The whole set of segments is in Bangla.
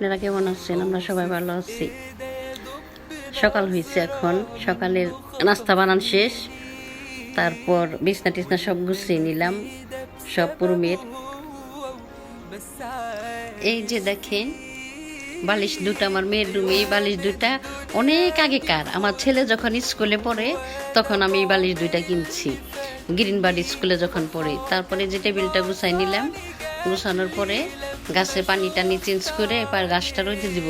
আপনারা কেমন আছেন? আমরা সবাই ভালো আছি। সকাল হয়েছে এখন। সকালের নাস্তা বানান শেষ। তারপর বিছনা টিছনা সব গুছিয়ে নিলাম, সব পুরুমের এই যে দেখেন, বালিশ দুটা, আমার মেয়ের রুমে এই বালিশ দুটা অনেক আগেকার। আমার ছেলে যখন স্কুলে পড়ে, তখন আমি এই বালিশ দুইটা কিনছি। গ্রিন বাড়ি স্কুলে যখন পড়ে। তারপরে যে টেবিলটা গুছাই নিলাম গুছানোর পরে গাছে পানি টানি চেঞ্জ করে এবার গাছটা রোদে দিব।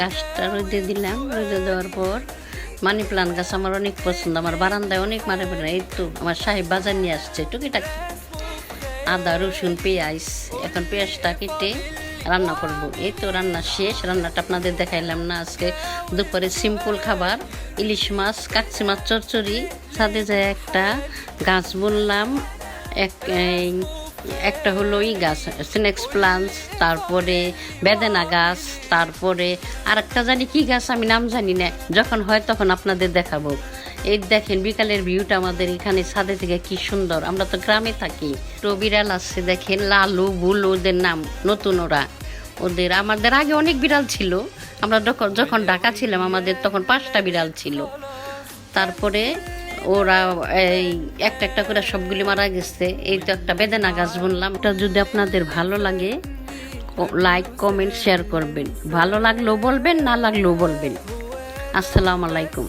গাছটা রোদে দিলাম, রোদে দেওয়ার পর মানি প্লান্ট গাছ আমার অনেক পছন্দ, আমার বারান্দায় অনেক মারে বেড়া এই তো আমার সাহেব বাজার নিয়ে আসছে, টুকিটাকি। আদা, রসুন, পেঁয়াজ, এখন পেঁয়াজটা কেটে রান্না করব। এই তো রান্না শেষ, রান্নাটা আপনাদের দেখাইলাম না আজকে। দুপুরে সিম্পল খাবার, ইলিশ মাছ কাকচি মাছ চচ্চড়ি সাথে যায় একটা গাছ বুনলাম, এক একটা হলো ই গাছ সিনেক্স প্লান্টস তারপরে বেদেনা গাছ, তারপরে আর একটা জানি কি গাছ আমি নাম জানি না, যখন হয় তখন আপনাদের দেখাবো। এই দেখেন, বিকালের ভিউটা আমাদের এখানে ছাদে থেকে কি সুন্দর, আমরা তো গ্রামে থাকি। তো বিড়াল আছে, দেখেন, লালু, বুলু, ওদের নাম, নতুন ওরা। ওদের, আমাদের আগে অনেক বিড়াল ছিল, আমরা যখন যখন ঢাকা ছিলাম, আমাদের তখন পাঁচটা বিড়াল ছিল। তারপরে ওরা এই একটা একটা করে সবগুলি মারা গেছে। এই তো একটা বেদানা গাছ বুনলাম। এটা যদি আপনাদের ভালো লাগে লাইক, কমেন্ট, শেয়ার করবেন। ভালো লাগলেও বলবেন, না লাগলেও বলবেন। আসসালামু আলাইকুম।